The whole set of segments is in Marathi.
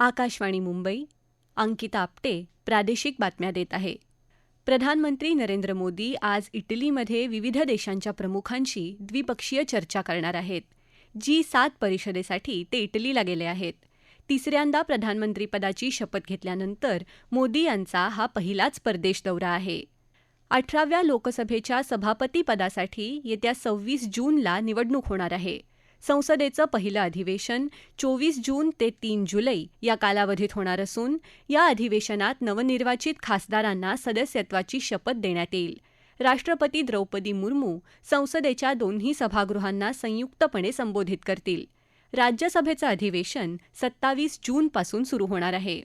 आकाशवाणी मुंबई अंकिता आपटे प्रादेशिक बातम्या देत आहे. प्रधानमंत्री नरेंद्र मोदी आज इटलीमध्ये विविध देशांच्या प्रमुखांशी द्विपक्षीय चर्चा करणार आहेत जी सात परिषदेसाठी ते इटलीला गेले आहेत. तिसऱ्यांदा प्रधानमंत्रीपदाची शपथ घेतल्यानंतर मोदी यांचा हा पहिलाच परदेश दौरा आहे. अठराव्या लोकसभेच्या सभापतीपदासाठी येत्या सव्वीस जूनला निवडणूक होणार आहे. संसदेचं पहिलं अधिवेशन चोवीस जून ते तीन जुलै या कालावधीत होणार असून या अधिवेशनात नवनिर्वाचित खासदारांना सदस्यत्वाची शपथ देण्यात येईल. राष्ट्रपती द्रौपदी मुर्मू संसदेच्या दोन्ही सभागृहांना संयुक्तपणे संबोधित करतील. राज्यसभेचं अधिवेशन सत्तावीस जूनपासून सुरू होणार आहे.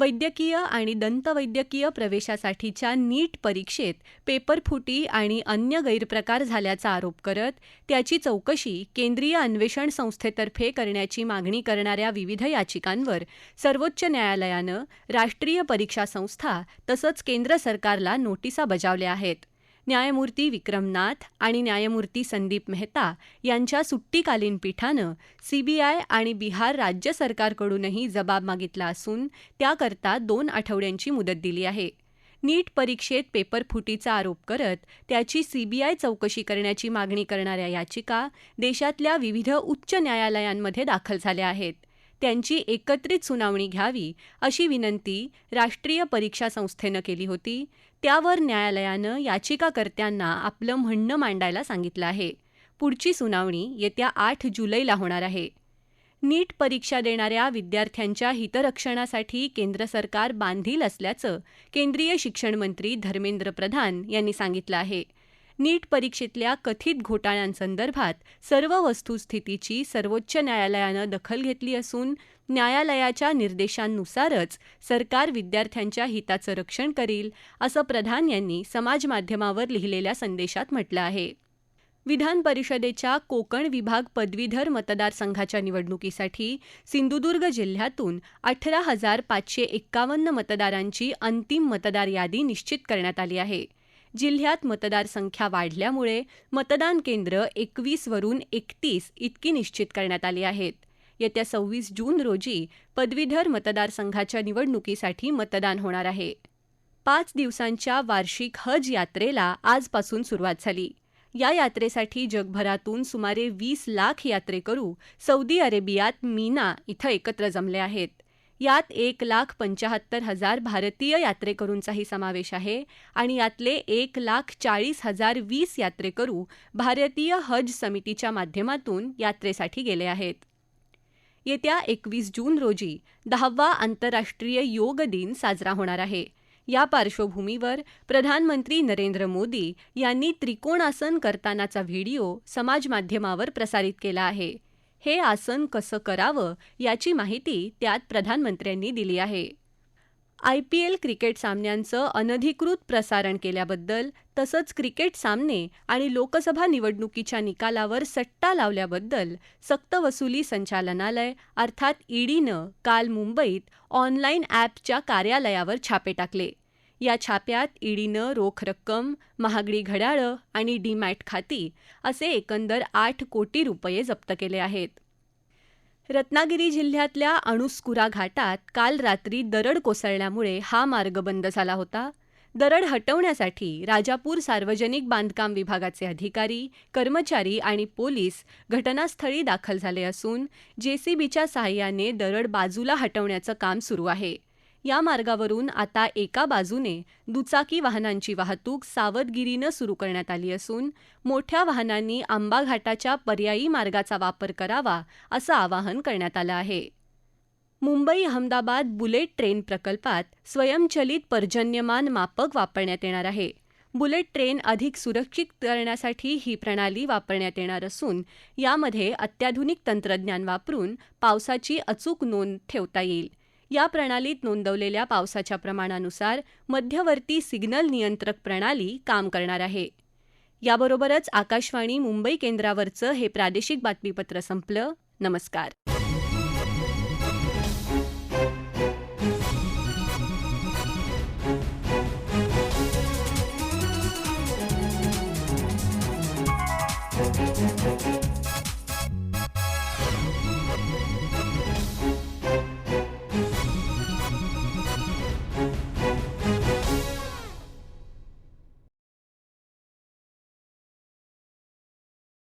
वैद्यकीय आणि दंतवैद्यकीय प्रवेशासाठीच्या नीट परीक्षेत पेपरफुटी आणि अन्य गैरप्रकार झाल्याचा आरोप करत त्याची चौकशी केंद्रीय अन्वेषण संस्थेतर्फे करण्याची मागणी करणाऱ्या विविध याचिकांवर सर्वोच्च न्यायालयानं राष्ट्रीय परीक्षा संस्था तसंच केंद्र सरकारला नोटिसा बजावल्या आहेत. न्यायमूर्ती विक्रमनाथ आणि न्यायमूर्ती संदीप मेहता यांच्या सुट्टीकालीन पीठानं सीबीआय आणि बिहार राज्य सरकारकडूनही जबाब मागितला असून त्याकरता दोन आठवड्यांची मुदत दिली आहे. नीट परीक्षेत पेपरफुटीचा आरोप करत त्याची सीबीआय चौकशी करण्याची मागणी करणाऱ्या याचिका देशातल्या विविध उच्च न्यायालयांमध्ये दाखल झाल्या आहेत. त्यांची एकत्रित सुनावणी घ्यावी अशी विनंती राष्ट्रीय परीक्षा संस्थेनं केली होती. त्यावर न्यायालयानं याचिकाकर्त्यांना आपलं म्हणणं मांडायला सांगितलं आहे. पुढची सुनावणी येत्या आठ जुलैला होणार आहे. नीट परीक्षा देणाऱ्या विद्यार्थ्यांच्या हितरक्षणासाठी केंद्र सरकार बांधील असल्याचं केंद्रीय शिक्षण मंत्री धर्मेंद्र प्रधान यांनी सांगितलं आहे. नीट परीक्षेतल्या कथित घोटाळ्यांसंदर्भात सर्व वस्तुस्थितीची सर्वोच्च न्यायालयानं दखल घेतली असून न्यायालयाच्या निर्देशांनुसारच सरकार विद्यार्थ्यांच्या हिताचं रक्षण करील असं प्रधान यांनी समाजमाध्यमावर लिहिलेल्या संदेशात म्हटलं आहे. विधान परिषदेच्या कोकण विभाग पदवीधर मतदारसंघाच्या निवडणुकीसाठी सिंधुदुर्ग जिल्ह्यातून अठरा हजार पाचशे एक्कावन्न मतदारांची अंतिम मतदार यादी निश्चित करण्यात आली आहे. जिल्ह्यात मतदारसंख्या वाढल्यामुळे मतदान केंद्र एकवीसवरून एकतीस इतकी निश्चित करण्यात आली आहेत. येत्या सव्वीस जून रोजी पदवीधर मतदारसंघाच्या निवडणुकीसाठी मतदान होणार आहे. पाच दिवसांच्या वार्षिक हज यात्रेला आजपासून सुरुवात झाली. या यात्रेसाठी जगभरातून सुमारे वीस लाख यात्रेकरू सौदी अरेबियात मीना इथं एकत्र जमले आहेत. यात एक लाख पंचाहत्तर हजार भारतीय यात्रेकरूंचाही समावेश आहे आणि यातले एक लाख चाळीस हजार वीस यात्रेकरू भारतीय हज समितीच्या माध्यमातून यात्रेसाठी गेले आहेत. येत्या एकवीस जून रोजी दहावा आंतरराष्ट्रीय योग दिन साजरा होणार आहे. या पार्श्वभूमीवर प्रधानमंत्री नरेंद्र मोदी यांनी त्रिकोणासन करतानाचा व्हिडिओ समाजमाध्यमावर प्रसारित केला आहे. हे आसन कसं करावं याची माहिती त्यात प्रधानमंत्र्यांनी दिली आहे. आय पी एल क्रिकेट सामन्यांचं अनधिकृत प्रसारण केल्याबद्दल तसंच क्रिकेट सामने आणि लोकसभा निवडणुकीच्या निकालावर सट्टा लावल्याबद्दल सक्तवसुली संचालनालय अर्थात ईडीनं काल मुंबईत ऑनलाईन ॲपच्या कार्यालयावर छापे टाकले. या छाप्यात ईडीनं रोख रक्कम महागडी घड्याळं आणि डीमॅट खाती असे एकंदर आठ कोटी रुपये जप्त केले आहेत. रत्नागिरी जिल्ह्यातल्या अणुस्कुरा घाटात काल रात्री दरड कोसळल्यामुळे हा मार्ग बंद झाला होता. दरड हटवण्यासाठी राजापूर सार्वजनिक बांधकाम विभागाचे अधिकारी कर्मचारी आणि पोलीस घटनास्थळी दाखल झाले असून जेसीबीच्या सहाय्याने दरड बाजूला हटवण्याचं काम सुरू आहे. या मार्गावरून आता एका बाजूने दुचाकी वाहनांची वाहतूक सावधगिरीनं सुरू करण्यात आली असून मोठ्या वाहनांनी आंबा घाटाच्या पर्यायी मार्गाचा वापर करावा असं आवाहन करण्यात आलं आहे. मुंबई अहमदाबाद बुलेट ट्रेन प्रकल्पात स्वयंचलित पर्जन्यमान मापक वापरण्यात येणार आहे. बुलेट ट्रेन अधिक सुरक्षित करण्यासाठी ही प्रणाली वापरण्यात येणार असून यामध्ये अत्याधुनिक तंत्रज्ञान वापरून पावसाची अचूक नोंद ठेवता येईल. या प्रणालीत नोंदवलेल्या पावसाच्या प्रमाणानुसार मध्यवर्ती सिग्नल नियंत्रक प्रणाली काम करणार आहे. याबरोबरच आकाशवाणी मुंबई केंद्रावरचं हे प्रादेशिक बातमीपत्र संपलं. नमस्कार.